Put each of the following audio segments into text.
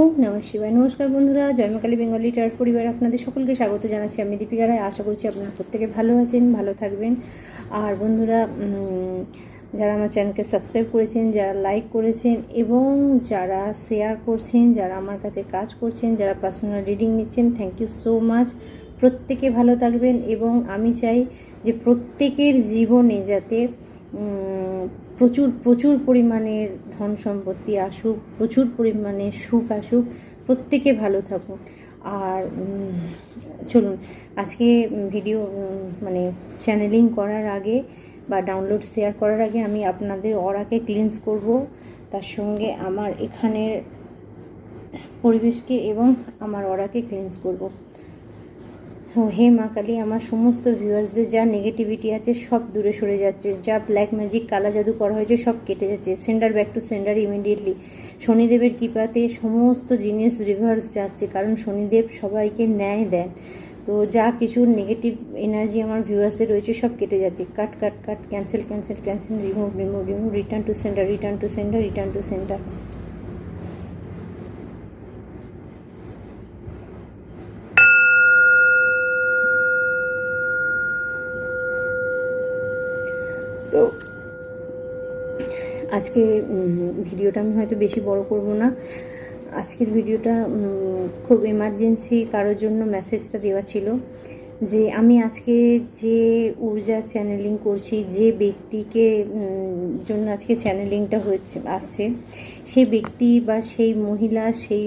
ও নমঃ শিবায়। নমস্কার বন্ধুরা জয়মাকালী বেঙ্গলি টার্ট পরিবার আপনাদের সকলকে স্বাগত জানাচ্ছি আমি দীপিকা রায়। আশা করছি আপনারা প্রত্যেকে ভালো আছেন, ভালো থাকবেন। আর বন্ধুরা যারা আমার চ্যানেলকে সাবস্ক্রাইব করেছেন, যারা লাইক করেছেন এবং যারা শেয়ার করছেন, যারা আমার কাছে কাজ করছেন, যারা পার্সোনাল রিডিং নিচ্ছেন থ্যাংক ইউ সো মাচ প্রত্যেকে ভালো থাকবেন এবং আমি চাই যে প্রত্যেকের জীবনে যাতে প্রচুর প্রচুর পরিমাণের ধন সম্পত্তি আসুক, প্রচুর পরিমাণে সুখ আসুক, প্রত্যেকে ভালো থাকুক। আর চলুন, আজকে ভিডিও মানে চ্যানেলিং করার আগে বা ডাউনলোড শেয়ার করার আগে আমি আপনাদের অরাকে ক্লিনস করব। তার সঙ্গে আমার এখানের পরিবেশকে এবং আমার অরাকে ক্লিনস করব। হে মা কালী, আমার সমস্ত ভিউয়ার্সদের যা নেগেটিভিটি আছে সব দূরে সরে যাচ্ছে। যা ব্ল্যাক ম্যাজিক কালা জাদু করা হয়েছে সব কেটে যাচ্ছে। Sender back to sender immediately শনিদেবের কৃপাতে সমস্ত জিনিস রিভার্স যাচ্ছে, কারণ শনিদেব সবাইকে ন্যায় দেন। তো যা কিছু নেগেটিভ এনার্জি আমার ভিউয়ার্সের রয়েছে সব কেটে যাচ্ছে। Cut cut cut cancel cancel cancel remove remove remove return to centre return to centre return to centre আজকে ভিডিওটা আমি হয়তো বেশি বড় করব না। আজকের ভিডিওটা খুব এমার্জেন্সি কারোর জন্য মেসেজটা দেওয়া ছিল যে, আমি আজকে যে ঊর্জা চ্যানেলিং করছি, যে ব্যক্তিকে জন্য আজকে চ্যানেলিংটা হচ্ছে, আসছে সেই ব্যক্তি বা সেই মহিলা, সেই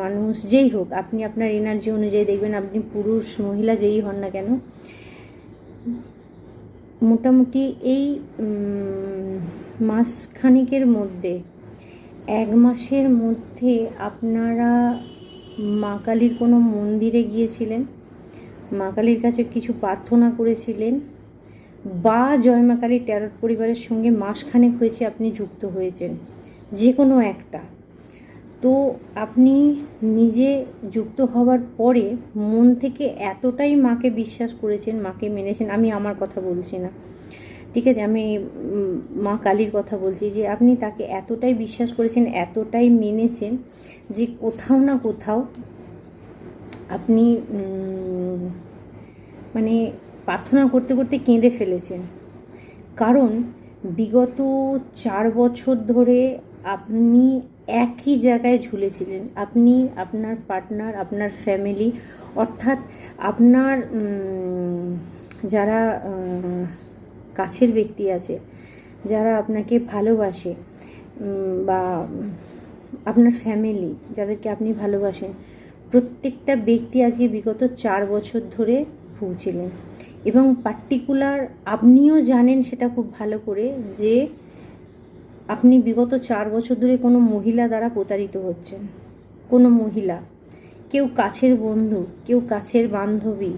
মানুষ যেই হোক, আপনি আপনার এনার্জি অনুযায়ী দেখবেন, আপনি পুরুষ, মহিলা যেই হন না কেন মোটামুটি এই মাসখানিকের মধ্যে, এক মাসের মধ্যে আপনারা মা কালীর কোনো মন্দিরে গিয়েছিলেন? মা কালীর কাছে কিছু প্রার্থনা করেছিলেন? বা জয় মা কালীর ট্যারট পরিবারের সঙ্গে মাসখানেক হয়েছে আপনি যুক্ত হয়েছেন? যে কোনো একটা। তো আপনি নিজে যুক্ত হওয়ার পরে মন থেকে এতটাই মাকে বিশ্বাস করেছেন, মাকে মেনেছেন, আমি আমার কথা বলছি না। ঠিক আছে, আমি মা কালীর কথা বলছি যে আপনি তাকে এতটাই বিশ্বাস করেছেন, এতটাই মেনেছেন যে কোথাও না কোথাও আপনি মানে প্রার্থনা করতে করতে কেঁদে ফেলেছেন। কারণ বিগত চার বছর ধরে আপনি একই জায়গায় ঝুলেছিলেন। আপনি, আপনার পার্টনার আপনার ফ্যামিলি অর্থাৎ আপনার যারা কাছের ব্যক্তি আছে, যারা আপনাকে ভালোবাসে বা আপনার ফ্যামিলি যাদেরকে আপনি ভালোবাসেন, প্রত্যেকটা ব্যক্তি আজকে বিগত চার বছর ধরে ভুগছিলেন। এবং পার্টিকুলার আপনিও জানেন সেটা খুব ভালো করে যে আপনি বিগত চার বছর ধরে কোনো মহিলা দ্বারা প্রতারিত হচ্ছেন। কোনো মহিলা। কেউ কাছের বন্ধু, কেউ কাছের বান্ধবী,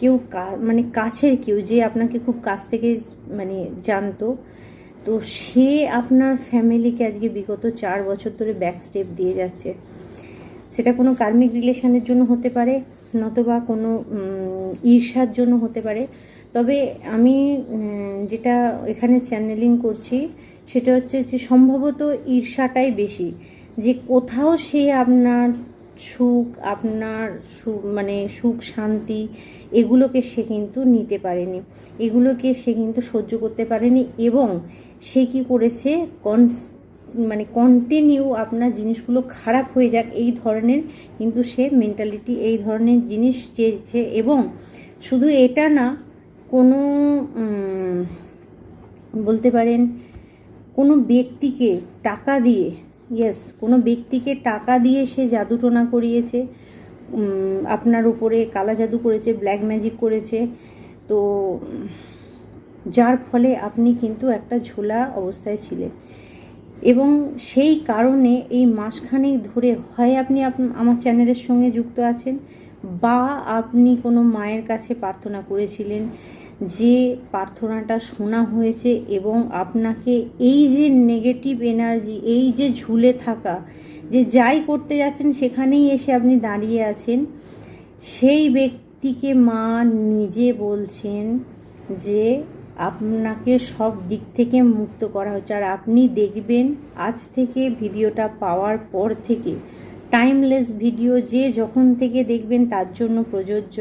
কেউ মানে কাছের কেউ যে আপনাকে খুব কাছ থেকে মানে জানতো, তো সে আপনার ফ্যামিলিকে আজকে বিগত চার বছর ধরে ব্যাক স্টেপ দিয়ে যাচ্ছে। সেটা কোনো কার্মিক রিলেশনের জন্য হতে পারে, নতবা কোনো ঈর্ষার জন্য হতে পারে। তবে আমি যেটা এখানে চ্যানেলিং করছি সেটা হচ্ছে যে সম্ভবত ঈর্ষাটাই বেশি। যে কোথাও সে আপনার সুখ, আপনার সু মানে সুখ, শান্তি, এগুলোকে সে কিন্তু নিতে পারেনি। এগুলোকে সে কিন্তু সহ্য করতে পারেনি এবং সে কি করেছে? কন মানে কন্টিনিউ আপনার জিনিসগুলো খারাপ হয়ে যাক, এই ধরনের কিন্তু সে মেন্টালিটি এই ধরনের জিনিস চেয়েছে এবং শুধু এটা না, কোনো বলতে পারেন কোনো ব্যক্তিকে টাকা দিয়ে ইয়েস কোনো ব্যক্তিকে টাকা দিয়ে সে জাদুটোনা করিয়েছে আপনার উপরে কালা জাদু করেছে ব্ল্যাক ম্যাজিক করেছে, তো যার ফলে আপনি কিন্তু একটা ঝোলা অবস্থায় ছিলেন। এবং সেই কারণে এই মাসখানেক ধরে হয় আপনি আমার চ্যানেলের সঙ্গে যুক্ত আছেন, বা আপনি কোনো মায়ের কাছে প্রার্থনা করেছিলেন যে প্রার্থনাটা শোনা হয়েছে এবং আপনাকে এই যে নেগেটিভ এনার্জি এই যে ঝুলে থাকা, যে যাই করতে যাচ্ছেন সেখানেই এসে আপনি দাঁড়িয়ে আছেন, সেই ব্যক্তিকে মা নিজে বলছেন যে আপনাকে সব দিক থেকে মুক্ত করা হচ্ছে। আর আপনি দেখবেন আজ থেকে ভিডিওটা পাওয়ার পর থেকে টাইমলেস ভিডিও যে যখন থেকে দেখবেন তার জন্য প্রযোজ্য।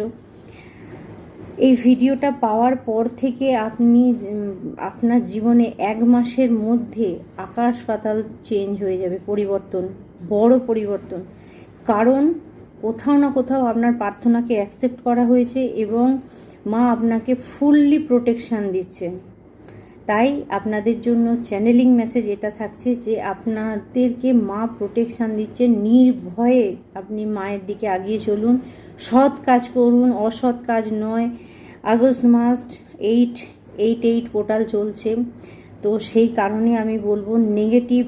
এই ভিডিওটা পাওয়ার পর থেকে আপনি আপনার জীবনে এক মাসের মধ্যে আকাশ পাতাল চেঞ্জ হয়ে যাবে, পরিবর্তন, বড় পরিবর্তন। কারণ কোথাও না কোথাও আপনার প্রার্থনাকে অ্যাকসেপ্ট করা হয়েছে এবং মা আপনাকে ফুললি প্রোটেকশান দিচ্ছে। তাই আপনাদের জন্য চ্যানেলিং মেসেজ এটা থাকছে যে আপনাদেরকে মা প্রোটেকশান দিচ্ছে, নির্ভয়ে আপনি মায়ের দিকে আগিয়ে চলুন, সৎ কাজ করুন, অসৎ কাজ নয়। আগস্ট মাস এইট এইট এইট পোর্টাল চলছে। তো সেই কারণে আমি বলব নেগেটিভ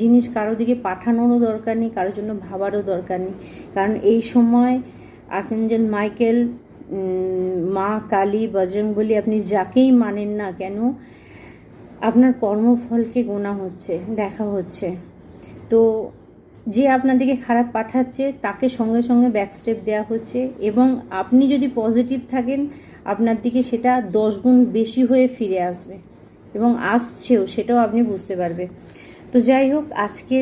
জিনিস কারও দিকে পাঠানোরও দরকার নেই, কারোর জন্য ভাবারও দরকার নেই। কারণ এই সময় আর্কেঞ্জেল মাইকেল মা কালী, বজরংবলী, আপনি যাকেই মানেন না কেন আপনার কর্মফলকে গোনা হচ্ছে, দেখা হচ্ছে। তো যে আপনাদেরকে খারাপ পাঠাচ্ছে, তাকে সঙ্গে সঙ্গে ব্যাকস্টেপ দেওয়া হচ্ছে এবং আপনি যদি পজিটিভ থাকেন, আপনার দিকে সেটা দশ গুণ বেশি হয়ে ফিরে আসবে এবং আসছেও, সেটাও আপনি বুঝতে পারবে। তো যাই হোক, আজকে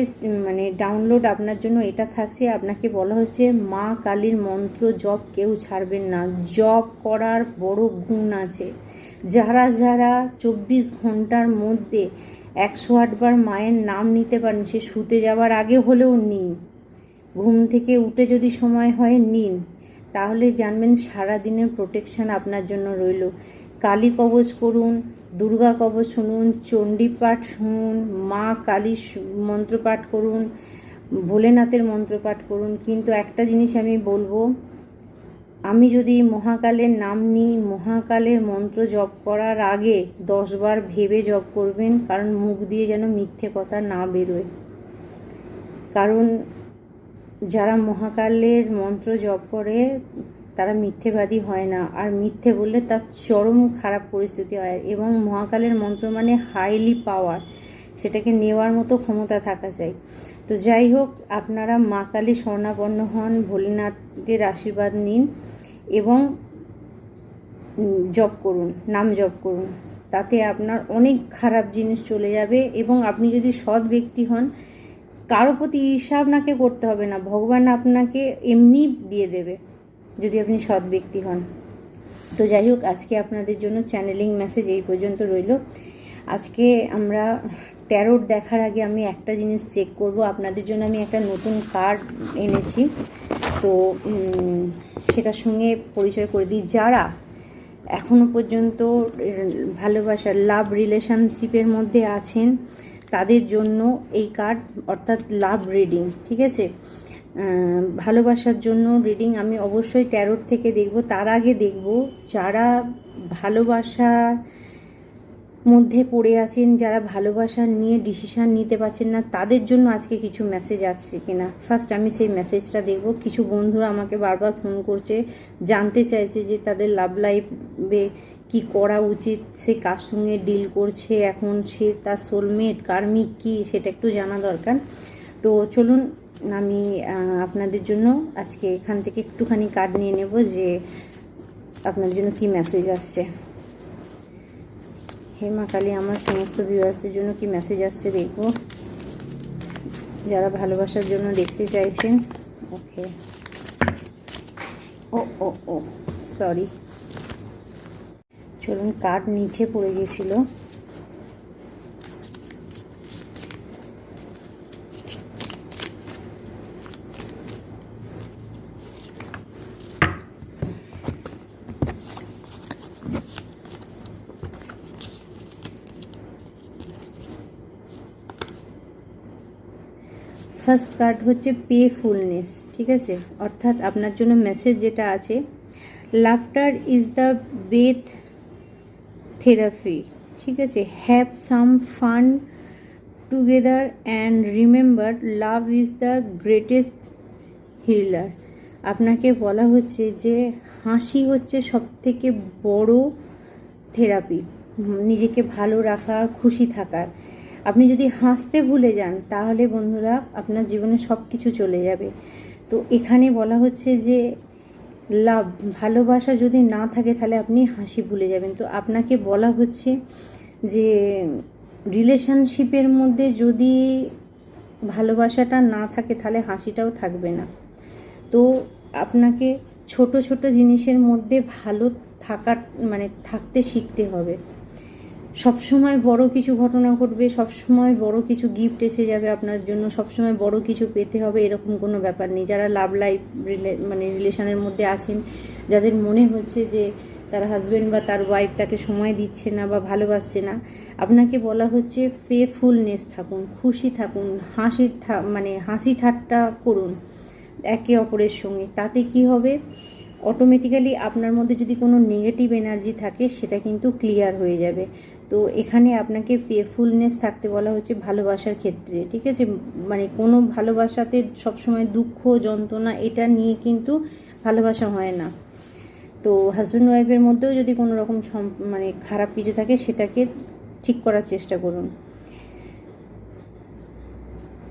মানে ডাউনলোড আপনার জন্য এটা থাকছে। আপনাকে বলা হচ্ছে, মা কালীর মন্ত্র জপ কেউ ছাড়বেন না। জপ করার বড় গুণ আছে। যারা যারা চব্বিশ ঘণ্টার মধ্যে একশো আটবার মায়ের নাম নিতে পারেন, সে শুতে যাওয়ার আগে হলেও নিন। ঘুম থেকে উঠে যদি সময় হয়, নিন। তাহলে জানবেন সারা দিনের প্রোটেকশান আপনার জন্য রইল। কালী করুন দুর্গা কবচ শুনুন, চণ্ডী পাঠ শুনুন, মা কালী মন্ত্রপাঠ করুন, ভোলেনাথের মন্ত্রপাঠ করুন। কিন্তু একটা জিনিস আমি বলব, আমি যদি মহাকালের নাম নিই, মহাকালের মন্ত্র জপ করার আগে দশবার ভেবে জপ করবেন, কারণ মুখ দিয়ে যেন মিথ্যে কথা না বেরোয়। কারণ যারা মহাকালের মন্ত্র জপ করে তারা মিথ্যেবাদী হয় না। আর মিথ্যে বললে তার চরম খারাপ পরিস্থিতি হয়। এবং মহাকালের মন্ত্র মানে হাইলি পাওয়ার সেটাকে নেওয়ার মতো ক্ষমতা থাকা চাই। তো যাই হোক, আপনারা মা কালী স্বর্ণাপন্ন হন ভোলেনাথের আশীর্বাদ নিন এবং জপ করুন, নাম জপ করুন। তাতে আপনার অনেক খারাপ জিনিস চলে যাবে এবং আপনি যদি সৎ ব্যক্তি হন, কারও প্রতি ঈর্ষা আপনাকে করতে হবে না। ভগবান আপনাকে এমনি দিয়ে দেবে। যদি আপনি সৎ ব্যক্তি হন। তো যাই হোক, আজকে আপনাদের জন্য চ্যানেলিং মেসেজ এই পর্যন্ত রইল। আজকে আমরা ট্যারোট দেখার আগে আমি একটা জিনিস চেক করব। আপনাদের জন্য আমি একটা নতুন কার্ড এনেছি। তো সেটার সঙ্গে পরিচয় করে দিই। যারা এখনও পর্যন্ত ভালোবাসার লাভ রিলেশনশিপের মধ্যে আছেন, তাদের জন্য এই কার্ড অর্থাৎ লাভ রিডিং ঠিক আছে? ভালোবাসার জন্য রিডিং আমি অবশ্যই ট্যারোট থেকে দেখব। তার আগে দেখব যারা ভালোবাসার মধ্যে পড়ে আছেন, যারা ভালোবাসা নিয়ে ডিসিশান নিতে পারছেন না, তাদের জন্য আজকে কিছু মেসেজ আসছে কিনা। ফার্স্ট আমি সেই মেসেজটা দেখব। কিছু বন্ধুরা আমাকে বারবার ফোন করছে, জানতে চাইছে যে তাদের লাভ লাইফে কি করা উচিত, সে কার সঙ্গে ডিল করছে, এখন সে তার সোলমেট কার্মিক কি, সেটা একটু জানা দরকার। তো চলুন আমি আপনাদের জন্য আজকে এখান থেকে একটুখানি কার্ড নিয়ে নেব যে আপনাদের জন্য কি মেসেজ আসছে। হে মা কালী, আমার সমস্ত ভিউয়ার্সদের জন্য কি মেসেজ আসছে দেখব। যারা ভালোবাসার জন্য দেখতে চাইছেন, ওকে। ও ও ও সরি চলুন কার্ড নিচে পড়ে গেছিল। ফার্স্ট কার্ড হচ্ছে পে ফুলনেস ঠিক আছে? অর্থাৎ আপনার জন্য মেসেজ যেটা আছে laughter is the best therapy ঠিক আছে? Have some fun together and remember love is the greatest healer আপনাকে বলা হচ্ছে যে হাসি হচ্ছে সব থেকে বড় থেরাপি নিজেকে ভালো রাখার খুশি থাকার। আপনি যদি হাসতে ভুলে যান, তাহলে বন্ধুরা আপনার জীবনে সব কিছু চলে যাবে। তো এখানে বলা হচ্ছে যে, লাভ, ভালোবাসা যদি না থাকে, তাহলে আপনি হাসি ভুলে যাবেন। তো আপনাকে বলা হচ্ছে যে রিলেশনশিপের মধ্যে যদি ভালোবাসাটা না থাকে, তাহলে হাসিটাও থাকবে না। তো আপনাকে ছোট ছোট জিনিসের মধ্যে ভালো থাকার মানে থাকতে শিখতে হবে। সবসময় বড় কিছু ঘটনা ঘটবে, সবসময় বড় কিছু গিফট এসে যাবে আপনার জন্য, সবসময় বড় কিছু পেতে হবে, এরকম কোনো ব্যাপার নেই। যারা লাভ লাইফ মানে রিলেশনের মধ্যে আছেন, যাদের মনে হচ্ছে যে তার হাজব্যান্ড বা তার ওয়াইফ তাকে সময় দিচ্ছে না বা ভালোবাসছে না, আপনাকে বলা হচ্ছে ফেফুলনেস থাকুন, খুশি থাকুন, হাসি মানে হাসি ঠাট্টা করুন একে অপরের সঙ্গে। তাতে কি হবে? অটোমেটিক্যালি আপনার মধ্যে যদি কোনো নেগেটিভ এনার্জি থাকে, সেটা কিন্তু ক্লিয়ার হয়ে যাবে। তো এখানে আপনাকে ফেফুলনেস থাকতে বলা হচ্ছে ভালোবাসার ক্ষেত্রে, ঠিক আছে? মানে কোনো ভালোবাসাতে সবসময় দুঃখ, যন্ত্রণা, এটা নিয়ে কিন্তু ভালোবাসা হয় না। তো হাজব্যান্ড ওয়াইফের মধ্যেও যদি কোনো রকম মানে খারাপ কিছু থাকে, সেটাকে ঠিক করার চেষ্টা করুন।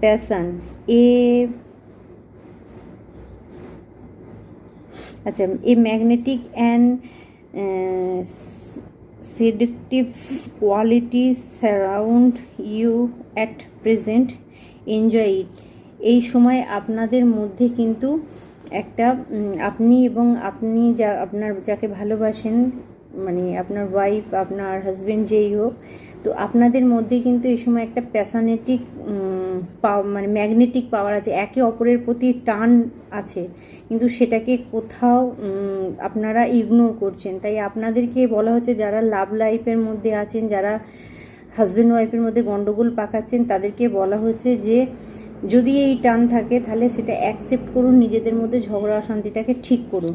প্যাশান এ আচ্ছা a magnetic and seductive qualities surround you at present. Enjoy it. এই সময় আপনাদের মধ্যে কিন্তু একটা আপনি এবং আপনি যা, আপনার যাকে ভালোবাসেন মানে আপনার ওয়াইফ আপনার হাজবেন্ড যেই হোক, তো আপনাদের মধ্যে কিন্তু এই সময় একটা প্যাশানেটিক মানে ম্যাগনেটিক পাওয়ার আছে, একে অপরের প্রতি টান আছে, কিন্তু সেটাকে কোথাও আপনারা ইগনোর করছেন। তাই আপনাদেরকে বলা হচ্ছে, যারা লাভ লাইফের মধ্যে আছেন, যারা হাজব্যান্ড ওয়াইফের মধ্যে গন্ডগোল পাকাচ্ছেন, তাদেরকে বলা হচ্ছে যে, যদি এই টান থাকে, তাহলে সেটা অ্যাকসেপ্ট করুন, নিজেদের মধ্যে ঝগড়া অশান্তিটাকে ঠিক করুন।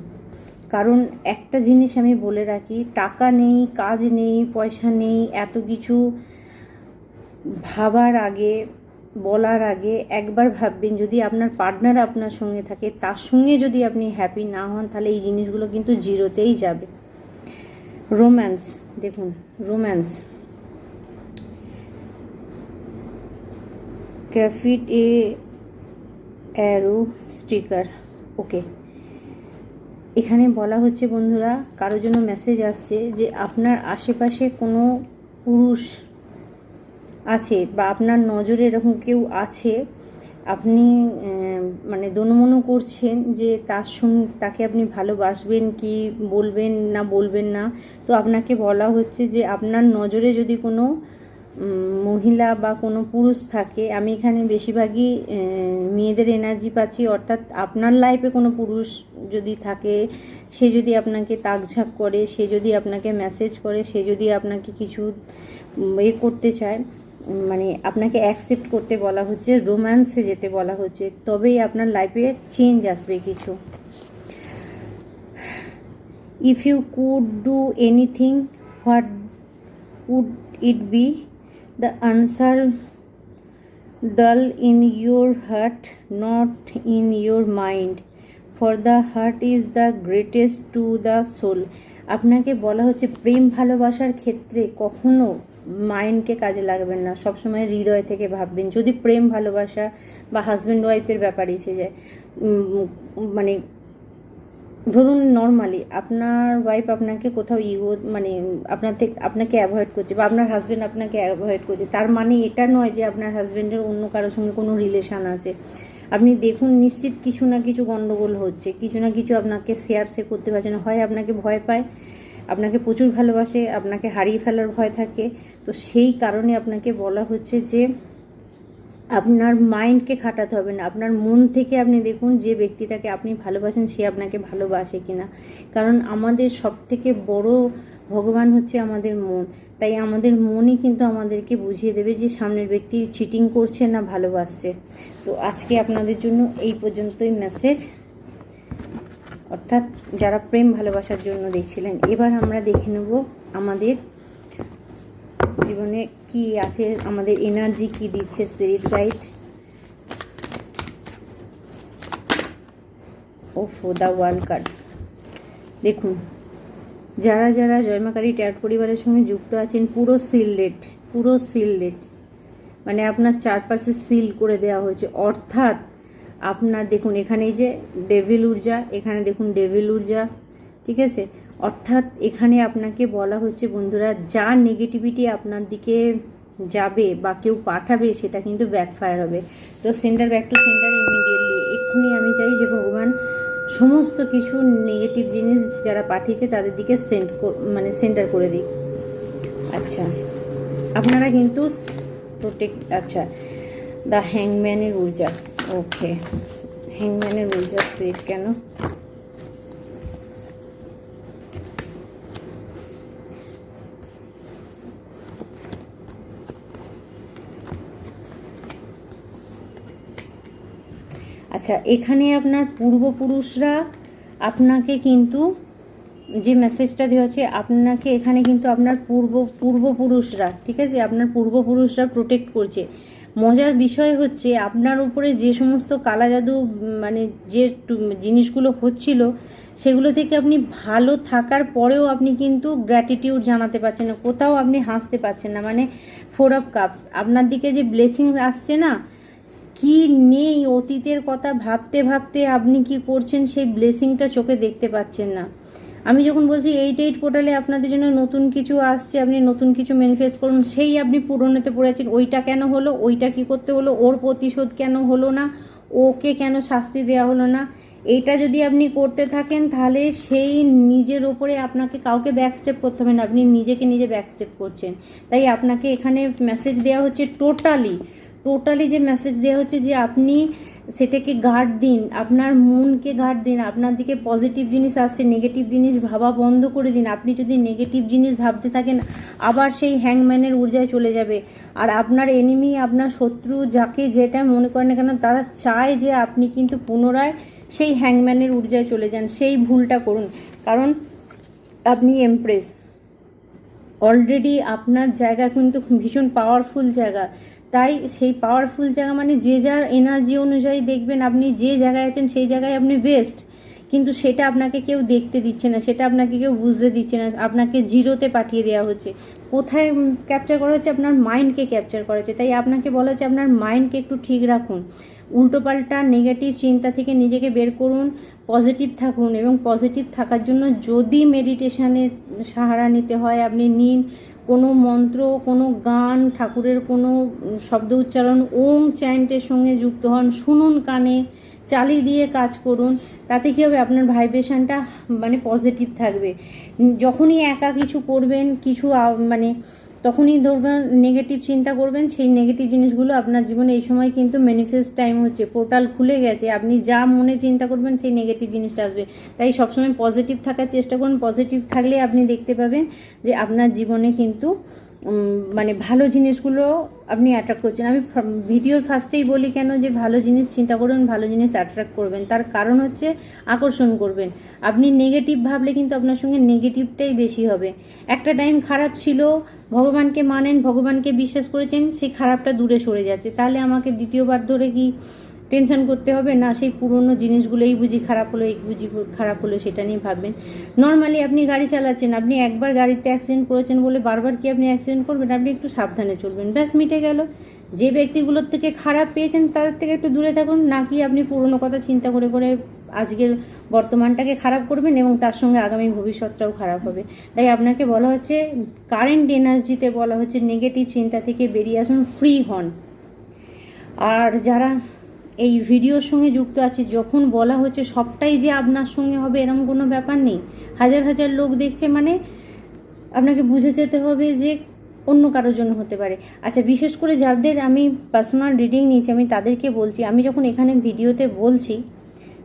কারণ একটা জিনিস আমি বলে রাখি, টাকা নেই, কাজ নেই, পয়সা নেই, এত কিছু ভাবার আগে বলার আগে একবার ভাববেন, যদি আপনার পার্টনার আপনার সঙ্গে থাকে, তার সঙ্গে যদি আপনি হ্যাপি না হন, তাহলে এই জিনিসগুলো কিন্তু জিরোতেই যাবে। রোম্যান্স দেখুন romance cupid a arrow sticker okay এখানে বলা হচ্ছে, বন্ধুরা, কারোর জন্য মেসেজ আসছে যে আপনার আশেপাশে কোনো পুরুষ আছে বা আপনার নজরে এরকম কেউ আছে, আপনি মানে দনমনো করছেন যে তার সঙ্গে, তাকে আপনি ভালোবাসবেন কি বলবেন না বলবেন না, তো আপনাকে বলা হচ্ছে যে আপনার নজরে যদি কোনো মহিলা বা কোনো পুরুষ থাকে, আমি এখানে বেশিরভাগই মেয়েদের এনার্জি পাচ্ছি, অর্থাৎ আপনার লাইফে কোনো পুরুষ যদি থাকে, সে যদি আপনাকে তাকঝাক করে, সে যদি আপনাকে মেসেজ করে, সে যদি আপনাকে কিছু এ করতে চায় মানে আপনাকে অ্যাকসেপ্ট করতে বলা হচ্ছে রোম্যান্সে যেতে বলা হচ্ছে, তবেই আপনার লাইফে চেঞ্জ আসবে কিছু। If you could do anything what would it be the answer, dull in your heart not in your mind for the heart is the greatest to the soul আপনাকে বলা হচ্ছে, প্রেম ভালোবাসার ক্ষেত্রে কখনো মাইন্ডকে কাজে লাগবেন না। সবসময় হৃদয় থেকে ভাববেন। যদি প্রেম, ভালোবাসা বা হাজব্যান্ড ওয়াইফের ব্যাপার এসে যায় মানে ধরুন নর্মালি আপনার ওয়াইফ আপনাকে কোথাও ইগো মানে আপনার থেকে, আপনাকে অ্যাভয়েড করছে বা আপনার হাজব্যান্ড আপনাকে অ্যাভয়েড করছে, তার মানে এটা নয় যে আপনার হাজব্যান্ডের অন্য কারোর সঙ্গে কোনো রিলেশান আছে। আপনি দেখুন নিশ্চিত কিছু না কিছু গণ্ডগোল হচ্ছে, কিছু না কিছু আপনাকে শেয়ার সে করতে পারছে না। হয় আপনাকে ভয় পায় আপনাকে প্রচুর ভালোবাসে, আপনাকে হারিয়ে ফেলার ভয় থাকে। তো সেই কারণে আপনাকে বলা হচ্ছে যে, আপনার মাইন্ডকে খাটাতে হবে না। আপনার মন থেকে আপনি দেখুন যে ব্যক্তিটাকে আপনি ভালোবাসেন, সে আপনাকে ভালোবাসে কিনা। কারণ আমাদের সব থেকে বড় ভগবান হচ্ছে আমাদের মন। তাই আমাদের মনই কিন্তু আমাদেরকে বুঝিয়ে দেবে যে সামনের ব্যক্তি চিটিং করছে না ভালোবাসছে। তো আজকে আপনাদের জন্য এই পর্যন্তই মেসেজ অর্থাৎ যারা প্রেম ভালোবাসার জন্য দেখছিলেন, এবার আমরা দেখে নেব আমাদের জীবনে কি আছে, আমাদের এনার্জি কি দিচ্ছে spirit guide of the world card দেখুন, যারা যারা জয়মাকারী ট্যাট পরিবারের সঙ্গে যুক্ত আছেন, পুরো সিলডেড পুরো সিলডেড মানে আপনার চারপাশে সিল করে দেওয়া হয়েছে। অর্থাৎ আপনার দেখুন, এখানে যে ডেভিল ঊর্জা এখানে দেখুন ডেভিল ঊর্জা ঠিক আছে? অর্থাৎ এখানে আপনাকে বলা হচ্ছে, বন্ধুরা, যা নেগেটিভিটি আপনার দিকে যাবে বা কেউ পাঠাবে, সেটা কিন্তু ব্যাকফায়ার হবে। তো centre back to centre immediately এক্ষুনি আমি চাই যে ভগবান সমস্ত কিছু নেগেটিভ জিনিস যারা পাঠিয়েছে, তাদের দিকে সেন্ড মানে সেন্টার করে দিই আচ্ছা আপনারা কিন্তু প্রোটেক্ট আচ্ছা দ্য হ্যাংম্যানের ঊর্জা ওকে হ্যাংম্যানের ঊর্জা স্পিরিট কেন? আচ্ছা এখানে আপনার পূর্বপুরুষরা আপনাকে কিন্তু যে মেসেজটা দেওয়া হচ্ছে, আপনাকে এখানে কিন্তু আপনার পূর্ব, পূর্বপুরুষরা, ঠিক আছে? আপনার পূর্বপুরুষরা প্রোটেক্ট করছে। মজার বিষয় হচ্ছে আপনার উপরে যে সমস্ত কালা জাদু মানে যে জিনিসগুলো হচ্ছিল, সেগুলো থেকে আপনি ভালো থাকার পরেও আপনি কিন্তু গ্র্যাটিটিউড জানাতে পারছেন না, কোথাও আপনি হাসতে পারছেন না মানে ফোর অফ কাপস আপনার দিকে যে ব্লেসিং আসছে না, কি নেই অতীতের কথা ভাবতে ভাবতে আপনি কি করছেন, সেই ব্লেসিংটা চোখে দেখতে পাচ্ছেন না। আমি যখন বলছি এইট এইট পোর্টালে আপনাদের জন্য নতুন কিছু আসছে, আপনি নতুন কিছু ম্যানিফেস্ট করুন, সেই আপনি পুরনোতে পড়েছেন ওইটা কেন হলো, ওইটা কি করতে হলো, ওর প্রতিশোধ কেন হলো না, ওকে কেন শাস্তি দেওয়া হলো না এইটা যদি আপনি করতে থাকেন, তাহলে সেই নিজের ওপরে আপনাকে কাউকে ব্যাক স্টেপ করতে হবে না, আপনি নিজেকে নিজে ব্যাক স্টেপ করছেন। তাই আপনাকে এখানে মেসেজ দেওয়া হচ্ছে টোটালি টোটালি যে মেসেজ দেওয়া হচ্ছে যে আপনি সেটাকে গার্ড দিন, আপনার মনকে গার্ড দিন, আপনার দিকে পজিটিভ জিনিস আসছে নেগেটিভ জিনিস ভাবা বন্ধ করে দিন। আপনি যদি নেগেটিভ জিনিস ভাবতে থাকেন, আবার সেই হ্যাংম্যানের ঊর্জায় চলে যাবে। আর আপনার এনিমি আপনার শত্রু যাকে যেটা মনে করেন না কেন, তারা চায় যে আপনি কিন্তু পুনরায় সেই হ্যাংম্যানের ঊর্জায় চলে যান। সেই ভুলটা করুন। কারণ আপনি এমপ্রেস অলরেডি আপনার জায়গা কিন্তু ভীষণ পাওয়ারফুল জায়গা। তাই সেই পাওয়ারফুল জায়গা মানে যে যার এনার্জি অনুযায়ী দেখবেন আপনি যে জায়গায় আছেন সেই জায়গায় আপনি বেস্ট কিন্তু সেটা আপনাকে কেউ দেখতে দিচ্ছে না, সেটা আপনাকে কেউ বুঝতে দিচ্ছে না, আপনাকে জিরোতে পাঠিয়ে দেওয়া হচ্ছে। কোথায় ক্যাপচার করা হচ্ছে? আপনার মাইন্ডকে ক্যাপচার করা হচ্ছে। তাই আপনাকে বলা হচ্ছে আপনার মাইন্ডকে একটু ঠিক রাখুন। উল্টোপাল্টা নেগেটিভ চিন্তা থেকে নিজেকে বের করুন পজিটিভ থাকুন এবং পজিটিভ থাকার জন্য যদি মেডিটেশনের সাহারা নিতে হয়, আপনি নিন কোনো মন্ত্র, কোনো গান, ঠাকুরের কোনো শব্দ উচ্চারণ, ওম চ্যান্টের সঙ্গে যুক্ত হন, শুনুন কানে, চালি দিয়ে কাজ করুন, তাতে কী হবে? আপনার ভাইব্রেশানটা মানে পজিটিভ থাকবে। যখনই একা কিছু করবেন, কিছু মানে তখনই ধরবেন নেগেটিভ চিন্তা করবেন, সেই নেগেটিভ জিনিসগুলো আপনার জীবনে এই সময় কিন্তু ম্যানিফেস্ট টাইম হচ্ছে। পোর্টাল খুলে গেছে, আপনি যা মনে চিন্তা করবেন সেই নেগেটিভ জিনিসটা আসবে। তাই সবসময় পজিটিভ থাকার চেষ্টা করুন। পজিটিভ থাকলে আপনি দেখতে পাবেন যে আপনার জীবনে কিন্তু মানে ভালো জিনিসগুলো আপনি অ্যাট্রাক্ট করছেন। আমি ভিডিওর ফার্স্টেই বলি কেন যে ভালো জিনিস চিন্তা করুন, ভালো জিনিস অ্যাট্রাক্ট করবেন। তার কারণ হচ্ছে আকর্ষণ করবেন। আপনি নেগেটিভ ভাবলে কিন্তু আপনার সঙ্গে নেগেটিভটাই বেশি হবে। একটা টাইম খারাপ ছিল ভগবানকে মানেন, ভগবানকে বিশ্বাস করেছেন, সেই খারাপটা দূরে সরে যাচ্ছে। তাহলে আমাকে দ্বিতীয়বার ধরে কি টেনশন করতে হবে? না, সেই পুরনো জিনিসগুলো এই বুঝি খারাপ হলো, এই বুঝি খারাপ হলো, সেটা নিয়ে ভাববেন। নর্মালি আপনি গাড়ি চালাচ্ছেন, আপনি একবার গাড়িতে অ্যাক্সিডেন্ট করেছেন বলে বারবার কি আপনি অ্যাক্সিডেন্ট করবেন? আপনি একটু সাবধানে চলবেন। ব্যাস, মিটে গেল। যে ব্যক্তিগুলোর থেকে খারাপ পেয়েছেন, তাদের থেকে একটু দূরে থাকুন। নাকি আপনি পুরনো কথা চিন্তা করে করে আজকের বর্তমানটাকে খারাপ করবেন এবং তার সঙ্গে আগামী ভবিষ্যৎটাও খারাপ হবে? তাই আপনাকে বলা হচ্ছে কারেন্ট এনার্জিতে বলা হচ্ছে নেগেটিভ চিন্তা থেকে বেরিয়ে আসুন ফ্রি হন। আর যারা এই ভিডিওর সঙ্গে যুক্ত আছে, যখন বলা হচ্ছে সবটাই যে আপনার সঙ্গে হবে এরকম কোনো ব্যাপার নেই। হাজার হাজার লোক দেখছে মানে আপনাকে বুঝে যেতে হবে যে অন্য কারোর জন্য হতে পারে। আচ্ছা বিশেষ করে যাদের আমি পার্সোনাল রিডিং নিয়েছি, আমি তাদেরকে বলছি, আমি যখন এখানে ভিডিওতে বলছি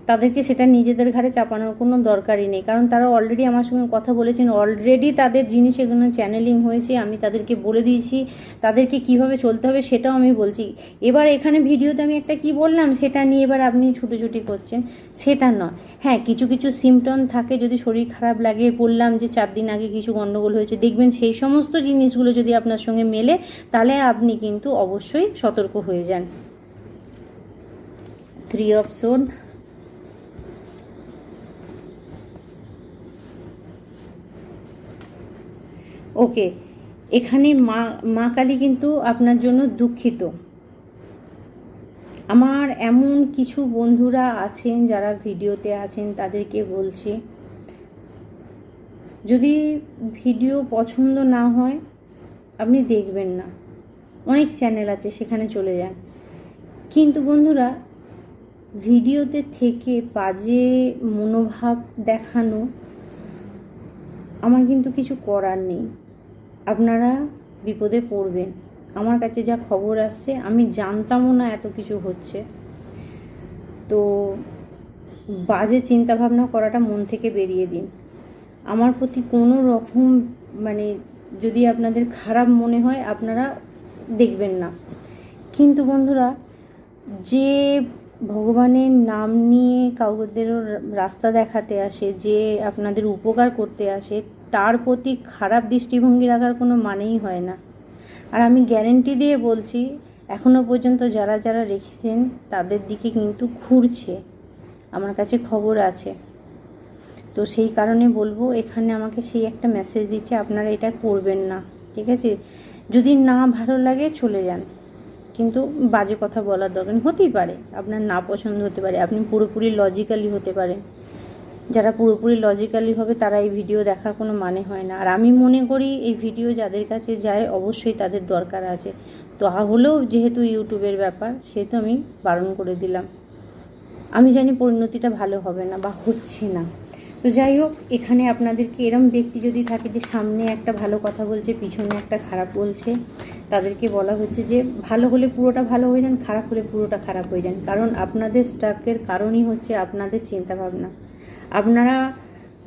তাদেরকে সেটা নিজেদের ঘাড়ে চাপানোর কোনো দরকারই নেই। কারণ তারা অলরেডি আমার সঙ্গে কথা বলেছেন অলরেডি তাদের জিনিস এগুলো চ্যানেলিং হয়েছে, আমি তাদেরকে বলে দিয়েছি, তাদেরকে কীভাবে চলতে হবে সেটাও আমি বলছি। এবার এখানে ভিডিওতে আমি একটা কি বললাম, সেটা নিয়ে এবার আপনি ছুটোছুটি করছেন। সেটা নয়। হ্যাঁ কিছু কিছু সিমটম থাকে যদি শরীর খারাপ লাগে, বললাম যে চার দিন আগে কিছু গণ্ডগোল হয়েছে, দেখবেন সেই সমস্ত জিনিসগুলো যদি আপনার সঙ্গে মেলে, তাহলে আপনি কিন্তু অবশ্যই সতর্ক হয়ে যান। থ্রি অফ ওকে, এখানে মা মা কালী কিন্তু আপনার জন্য দুঃখিত। আমার এমন কিছু বন্ধুরা আছেন যারা ভিডিওতে আছেন, তাদেরকে বলছি, যদি ভিডিও পছন্দ না হয়, আপনি দেখবেন না। অনেক চ্যানেল আছে, সেখানে চলে যান। কিন্তু বন্ধুরা, ভিডিওতে থেকে বাজে মনোভাব দেখানো, আমার কিন্তু কিছু করার নেই। আপনারা বিপদে পড়বেন। আমার কাছে যা খবর আসছে, আমি জানতামও না এত কিছু হচ্ছে। তো বাজে চিন্তাভাবনা করাটা মন থেকে বেরিয়ে দিন। আমার প্রতি কোনো রকম মানে যদি আপনাদের খারাপ মনে হয়, আপনারা দেখবেন না। কিন্তু বন্ধুরা, যে ভগবানের নাম নিয়ে কাউদেরও রাস্তা দেখাতে আসে, যে আপনাদের উপকার করতে আসে তার প্রতি খারাপ দৃষ্টিভঙ্গি রাখার কোনো মানেই হয় না। আর আমি গ্যারেন্টি দিয়ে বলছি এখনও পর্যন্ত যারা যারা রেখেছেন তাদের দিকে কিন্তু ঘুরছে। আমার কাছে খবর আছে। তো সেই কারণে বলব, এখানে আমাকে সেই একটা মেসেজ দিচ্ছে, আপনারা এটা করবেন না। ঠিক আছে? যদি না ভালো লাগে চলে যান। কিন্তু বাজে কথা বলার দরকার হতেই পারে, আপনার না পছন্দ হতে পারে। আপনি পুরোপুরি লজিক্যালি হতে পারেন। যারা পুরোপুরি লজিক্যালি হবে তারা এই ভিডিও দেখার কোনো মানে হয় না। আর আমি মনে করি এই ভিডিও যাদের কাছে যায়, অবশ্যই তাদের দরকার আছে। তো হলেও যেহেতু ইউটিউবের ব্যাপার, সেহেতু আমি বারণ করে দিলাম। আমি জানি পরিণতিটা ভালো হবে না বা হচ্ছে না। তো যাই হোক, এখানে আপনাদেরকে এরম ব্যক্তি যদি থাকে যে সামনে একটা ভালো কথা বলছে, পিছনে একটা খারাপ বলছে, তাদেরকে বলা হচ্ছে যে ভালো হলে পুরোটা ভালো হয়ে যান, খারাপ হলে পুরোটা খারাপ হয়ে যান। কারণ আপনাদের স্টাকের কারণই হচ্ছে আপনাদের চিন্তাভাবনা। আপনারা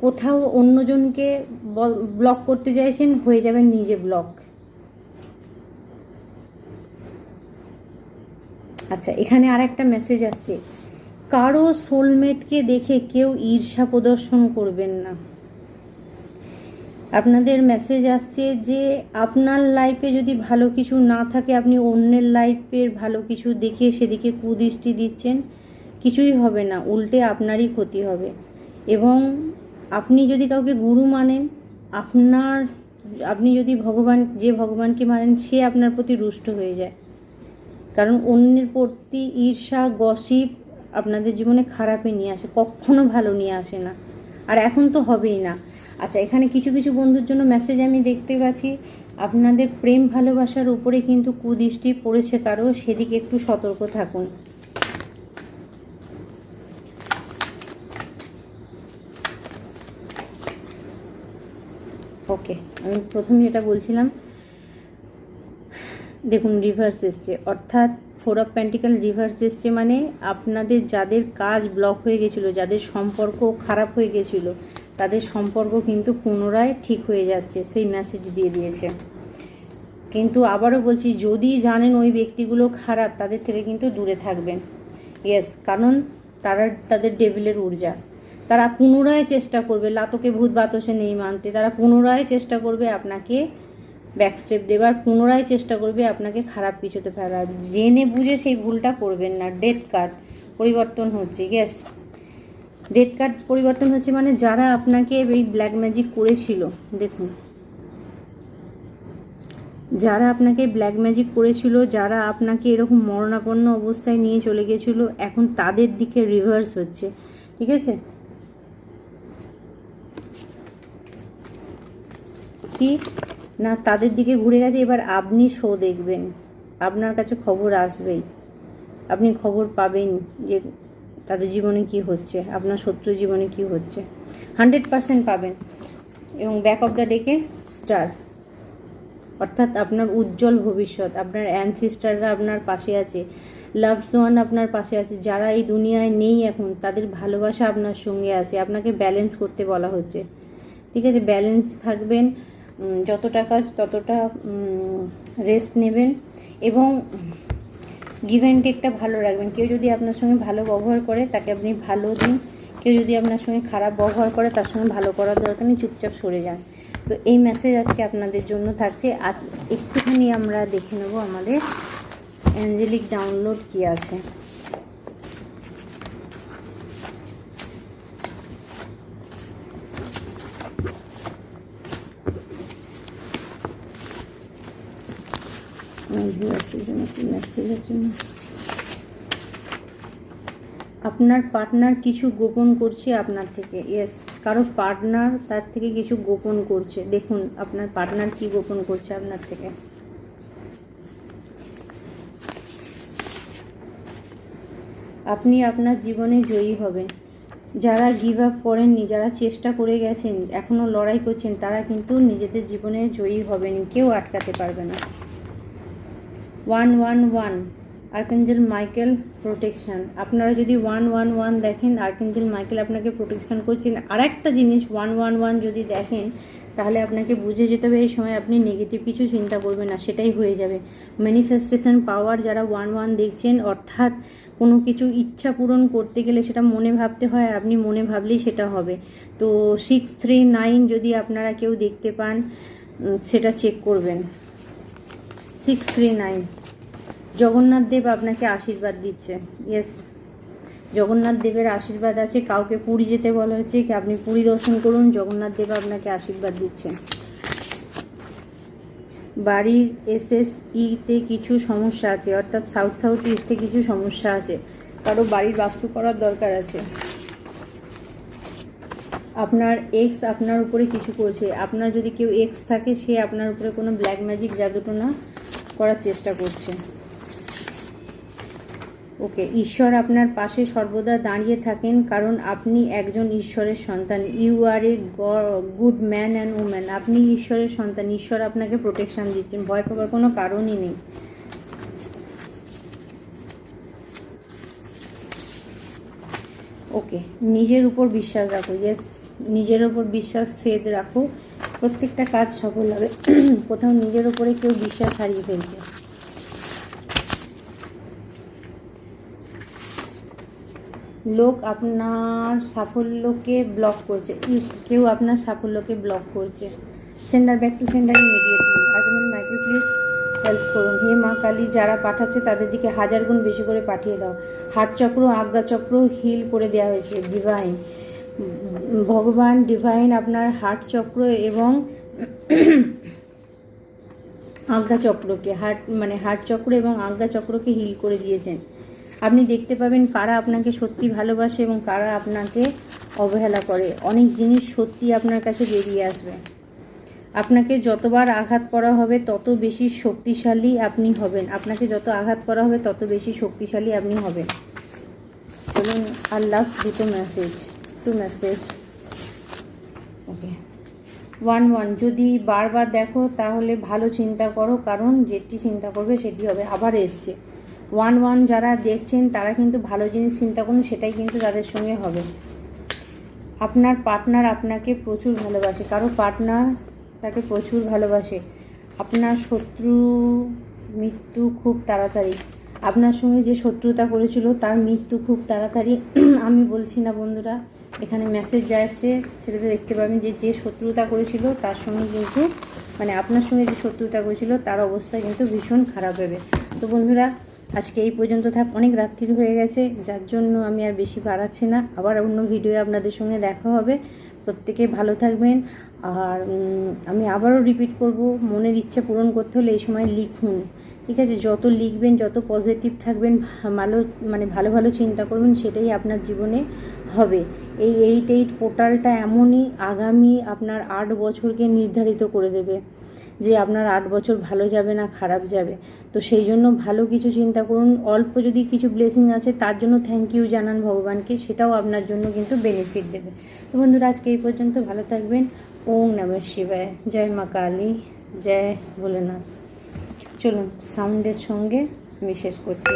কোথাও অন্যজনকে ব্লক করতে চাইছেন, হয়ে যাবেন নিজে ব্লক আচ্ছা এখানে আর একটা মেসেজ আসছে। কারও সোলমেটকে দেখে কেউ ঈর্ষা প্রদর্শন করবেন না। আপনাদের মেসেজ আসছে যে, আপনার লাইফে যদি ভালো কিছু না থাকে, আপনি অন্যের লাইফের ভালো কিছু দেখে সেদিকে কুদৃষ্টি দিচ্ছেন, কিছুই হবে না, উল্টে আপনারই ক্ষতি হবে। এবং আপনি যদি কাউকে গুরু মানেন, আপনার, আপনি যদি ভগবান, যে ভগবানকে মানেন, সে আপনার প্রতি রুষ্ট হয়ে যায়। কারণ অন্যের প্রতি ঈর্ষা, গসিপ আপনাদের জীবনে খারাপই নিয়ে আসে, কখনো ভালো নিয়ে আসে না। আর এখন তো হবেই না। আচ্ছা এখানে কিছু কিছু বন্ধুর জন্য মেসেজ আমি দেখতে পাচ্ছি। আপনাদের প্রেম ভালোবাসার উপরে কিন্তু কুদৃষ্টি পড়েছে কারও, সেদিকে একটু সতর্ক থাকুন ওকে আমি প্রথম যেটা বলছিলাম, দেখুন রিভার্স এসছে। অর্থাৎ ফোর অফ প্যান্টিক্যাল রিভার্স এসছে মানে আপনাদের যাদের কাজ ব্লক হয়ে গেছিল, যাদের সম্পর্ক খারাপ হয়ে গেছিল, তাদের সম্পর্ক কিন্তু পুনরায় ঠিক হয়ে যাচ্ছে, সেই মেসেজ দিয়ে দিয়েছে। কিন্তু আবারও বলছি, যদি জানেন ওই ব্যক্তিগুলো খারাপ, তাদের থেকে কিন্তু দূরে থাকবেন। ইয়েস কারণ তারা তাদের ডেভিলের ঊর্জা। তারা পুনরায় চেষ্টা করবে, লাতকে ভূত বাতসে নেই মানতে, তারা পুনরায় চেষ্টা করবে আপনাকে ব্যাক স্টেপ দেবার, পুনরায় চেষ্টা করবে আপনাকে খারাপ কিছুতে ফেলার। জেনে বুঝে সেই ভুলটা করবেন না। ডেথ কার্ড পরিবর্তন হচ্ছে গ্যাস ডেথ কার্ড পরিবর্তন হচ্ছে মানে যারা আপনাকে এই ব্ল্যাক ম্যাজিক করেছিল, দেখুন। যারা আপনাকে ব্ল্যাক ম্যাজিক করেছিল, যারা আপনাকে এরকম মরণাপন্ন অবস্থায় নিয়ে চলে গেছিল, এখন তাদের দিকে রিভার্স হচ্ছে, ঠিক আছে? কি না, তাদের দিকে ঘুরে গেছে, এবার আপনি শো দেখবেন। আপনার কাছে খবর আসবেই। আপনি খবর পাবেন যে তাদের জীবনে কি হচ্ছে, আপনার শত্রু জীবনে কি হচ্ছে। হান্ড্রেড পারসেন্ট পাবেন। এবং back of the deck star অর্থাৎ আপনার উজ্জ্বল ভবিষ্যৎ, আপনার অ্যানসিস্টাররা আপনার পাশে আছে লাভস ওয়ান আপনার পাশে আছে, যারা এই দুনিয়ায় নেই এখন, তাদের ভালোবাসা আপনার সঙ্গে আছে, আপনাকে ব্যালেন্স করতে বলা হচ্ছে। ঠিক আছে ব্যালেন্স থাকবেন যতটা কাজ ততটা রেস্ট নেবেন এবং গিভ অ্যান্ড টেকটা ভালো রাখবেন। কেউ যদি আপনার সঙ্গে ভালো ব্যবহার করে, তাকে আপনি ভালো দিন। কেউ যদি আপনার সঙ্গে খারাপ ব্যবহার করে, তার সঙ্গে ভালো করার দরকার নেই, চুপচাপ সরে যান। তো এই মেসেজ আজকে আপনাদের জন্য থাকছে। আজ একটুখানি আমরা দেখে নেব আমাদের অ্যাঞ্জেলিক ডাউনলোড কি আছে। আপনার পার্টনার কিছু গোপন করছে আপনার থেকে ইয়েস কারও পার্টনার তার থেকে কিছু গোপন করছে। দেখুন, আপনার পার্টনার কি গোপন করছে আপনার থেকে। আপনি আপনার জীবনে জয়ী হবেন। যারা গিভ আপ করেননি, যারা চেষ্টা করে গেছেন এখনও লড়াই করছেন, তারা কিন্তু নিজেদের জীবনে জয়ী হবেন। কেউ আটকাতে পারবে না। One one one archangel Michael protection আপনারা যদি ওয়ান ওয়ান ওয়ান দেখেন আর্কেঞ্জেল মাইকেল আপনাকে প্রোটেকশন করছেন। আর একটা জিনিস ওয়ান ওয়ান ওয়ান যদি দেখেন, তাহলে আপনাকে বুঝে যেতে হবে, এই সময় আপনি নেগেটিভ কিছু চিন্তা করবেন না, সেটাই হয়ে যাবে। ম্যানিফেস্টেশন পাওয়ার যারা ওয়ান ওয়ান দেখছেন, অর্থাৎ কোনো কিছু ইচ্ছা পূরণ করতে গেলে সেটা মনে ভাবতে হয়, আপনি মনে ভাবলেই সেটা হবে। তো সিক্স থ্রি নাইন যদি আপনারা কেউ দেখতে পান সেটা চেক করবেন। Six three nine Jagannath Dev আপনাকে আশীর্বাদ দিচ্ছে। ইয়েস জগন্নাথ দেবের আশীর্বাদ আছে, কাউকে পুরী যেতে বলা হচ্ছে কি আপনি পুরী দর্শন করুন, জগন্নাথ দেব আপনাকে আশীর্বাদ দিচ্ছেন বাড়ির এসএসইতে কিছু সমস্যা আছে, অর্থাৎ সাউথ সাউথ ইস্টে কিছু সমস্যা আছে। কারও বাড়ির বাস্তু করার দরকার আছে। আপনার এক্স আপনার উপরে কিছু করছে। আপনার যদি কেউ এক্স থাকে, সে আপনার উপরে কোনো ব্ল্যাক ম্যাজিক জাদুটোনা করার চেষ্টা করছে। ওকে, ঈশ্বর আপনার পাশে সর্বদা দাঁড়িয়ে থাকেন, কারণ আপনি একজন ঈশ্বরের সন্তান। You are a good man and woman আপনি ঈশ্বরের সন্তান, ঈশ্বর আপনাকে প্রোটেকশান দিচ্ছেন। ভয় পাবার কোনো কারণই নেই। ওকে, নিজের উপর বিশ্বাস রাখো। ইয়েস নিজের উপর বিশ্বাস ফেদ রাখো। প্রত্যেকটা কাজ সফল হবে। কোথাও নিজের উপরে কেউ বিশ্বাস হারিয়ে ফেলছে। লোক আপনার সাফল্যকে ব্লক করছে। কেউ আপনার সাফল্যকে ব্লক করছে। Sender back to sender immediately আগামী মাইকেল প্লিজ হেল্প করুন। হে মা কালী, যারা পাঠাচ্ছে তাদের দিকে হাজার গুণ বেশি করে পাঠিয়ে দাও। হাট চক্র আজ্ঞা চক্র হিল করে দেওয়া হয়েছে। ডিভাইন ভগবান ডিভাইন আপনার হার্ট চক্র এবং আজ্ঞা চক্রকে হার্ট মানে হার্ট চক্র এবং আজ্ঞা চক্রকে হিল করে দিয়েছেন। আপনি দেখতে পাবেন কারা আপনাকে সত্যি ভালোবাসে এবং কারা আপনাকে অবহেলা করে। অনেক জিনিস সত্যি আপনার কাছে বেরিয়ে আসবে। আপনাকে যতবার আঘাত করা হবে, তত বেশি শক্তিশালী আপনি হবেন। আপনাকে যত আঘাত করা হবে, তত বেশি শক্তিশালী আপনি হবেন। চলুন, আর লাস্ট দুটো message two message okay. One one, যদি বারবার দেখো তাহলে ভালো চিন্তা করো, কারণ যেটি চিন্তা করবে সেটি হবে। আবার এসছে। ওয়ান ওয়ান যারা দেখছেন, তারা কিন্তু ভালো জিনিস চিন্তা করুন, সেটাই কিন্তু তাদের সঙ্গে হবে। আপনার পার্টনার আপনাকে প্রচুর ভালোবাসে। কারও পার্টনার তাকে প্রচুর ভালোবাসে। আপনার শত্রু মৃত্যু খুব তাড়াতাড়ি। আপনার সঙ্গে যে শত্রুতা করেছিল, তার মৃত্যু খুব তাড়াতাড়ি। আমি বলছি না বন্ধুরা এখানে মেসেজ যা এসছে সেটাতে দেখতে পাবেন যে যে শত্রুতা করেছিল, তার সঙ্গে কিন্তু মানে আপনার সঙ্গে যে শত্রুতা করেছিল, তার অবস্থা কিন্তু ভীষণ খারাপ হবে। তো বন্ধুরা, আজকে এই পর্যন্ত থাক, অনেক রাত্রির হয়ে গেছে, যার জন্য আমি আর বেশি বাড়াচ্ছি না। আবার অন্য ভিডিও আপনাদের সঙ্গে দেখা হবে। প্রত্যেকে ভালো থাকবেন। আর আমি আবারও রিপিট করব, মনের ইচ্ছা পূরণ করতে হলে এই সময় লিখুন। ঠিক আছে? যত লিখবেন, যত পজিটিভ থাকবেন, ভালো মানে ভালো ভালো চিন্তা করবেন, সেটাই আপনার জীবনে হবে। এই এইট এইট পোর্টালটা এমনই আগামী আপনার আট বছরকে নির্ধারিত করে দেবে যে আপনার আট বছর ভালো যাবে না খারাপ যাবে। তো সেই জন্য ভালো কিছু চিন্তা করুন। অল্প যদি কিছু ব্লেসিং আছে, তার জন্য থ্যাংক ইউ জানান ভগবানকে, সেটাও আপনার জন্য কিন্তু বেনিফিট দেবে। তো বন্ধুরা, আজকে এই পর্যন্ত ভালো থাকবেন। ওম নমঃ শিবায়। জয় মা কালী। জয় ভোলেনাথ। চলুন সাউন্ডের সঙ্গে আমি শেষ করছি।